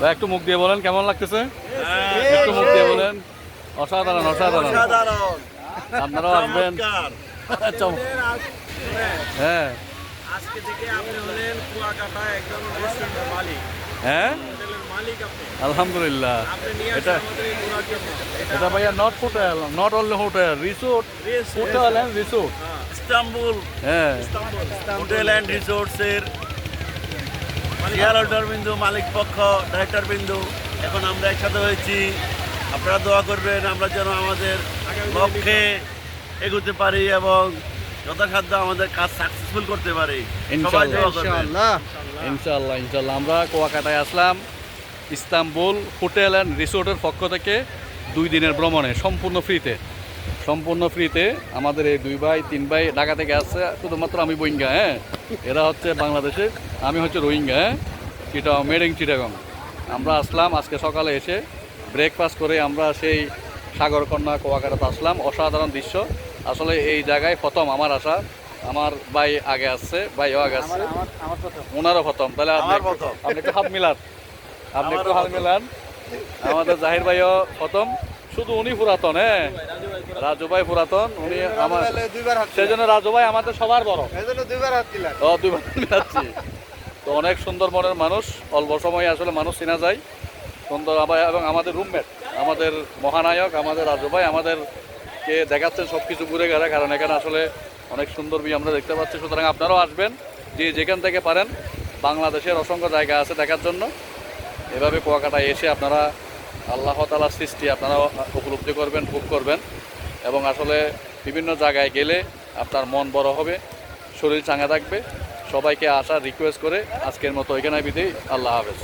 ভাই একটু মুখ দিয়ে বলেন কেমন লাগতেছে? হ্যাঁ। একটু মুখ দিয়ে বলেন। অসাধারণ অসাধারণ। আপনারাও আসবেন। হ্যাঁ। আজকে থেকে আপনি হলেন কুয়াকাটা একজন রেস্টুরেন্টের মালিক। হ্যাঁ? আলহামদুলিল্লাহ। এটা ভাইয়া not hotel not only hotel resort hotel and resort Istanbul. হ্যাঁ। হোটেল অ্যান্ড রিসোর্টসের শেয়ার বিন্দু মালিক পক্ষ ডাইরেক্টর বিন্দু। এখন আমরা একসাথে হয়েছি। আপনারা দোয়া করবেন আমরা যেন আমাদের লক্ষ্যে এগোতে পারি এবং যথাসাধ্য আমাদের কাজ সাকসেসফুল করতে পারি। ইনশাল্লাহ। ইনশাল্লাহ। আমরা কুয়াকাটায় আসলাম। ইস্তাম্বুল হোটেল অ্যান্ড রিসোর্টের পক্ষ থেকে দুই দিনের ভ্রমণে সম্পূর্ণ ফ্রিতে সম্পূর্ণ ফ্রিতে আমাদের এই দুই ভাই তিন ভাই ঢাকা থেকে আসছে। শুধুমাত্র আমি বইঙ্গা হ্যাঁ? এরা হচ্ছে বাংলাদেশের আমি হচ্ছে রোহিঙ্গা হ্যাঁ? চিটাং মেডিং চিটাগং আমরা আসলাম আজকে সকালে এসে ব্রেকফাস্ট করে আমরা সেই সাগরকন্যা কুয়াকাটাতে আসলাম। অসাধারণ দৃশ্য। আসলে এই জায়গায় প্রথম আমার আসা। আমার ভাই আগে আসছে ভাইও আগে আসছে। ওনারও প্রথম। তাহলে। আপনি একটু হাত মিলান। আপনি একটু হাত মিলান। আমাদের জাহির ভাইও প্রথম। শুধু উনি পুরাতন হ্যাঁ? রাজু ভাই পুরাতন উনি আমার সেই জন্য রাজু ভাই আমাদের সবার বড়। দুইবার হাত ও দুইবার মিলাচ্ছি তো অনেক সুন্দর মনের মানুষ অল্প সময়ে আসলে মানুষ চেনা যায়। সুন্দর আবার এবং আমাদের রুমমেট আমাদের মহানায়ক আমাদের রাজু ভাই আমাদেরকে দেখাচ্ছেন সব কিছু ঘুরে গেলে কারণ এখানে আসলে অনেক সুন্দর ভিউ আমরা দেখতে পাচ্ছি। সুতরাং আপনারাও আসবেন যে যেখান থেকে পারেন। বাংলাদেশের অসংখ্য জায়গা আছে দেখার জন্য। এভাবে কুয়াকাটায় এসে আপনারা আল্লাহ তালার সৃষ্টি আপনারা উপলব্ধি করবেন, ভোগ করবেন এবং আসলে বিভিন্ন জায়গায় গেলে আপনার মন বড় হবে, শরীর চাঙা থাকবে। সবাইকে আসা রিকোয়েস্ট করে আজকের মতো এখানে বিদেয়। আল্লাহ হাফেজ।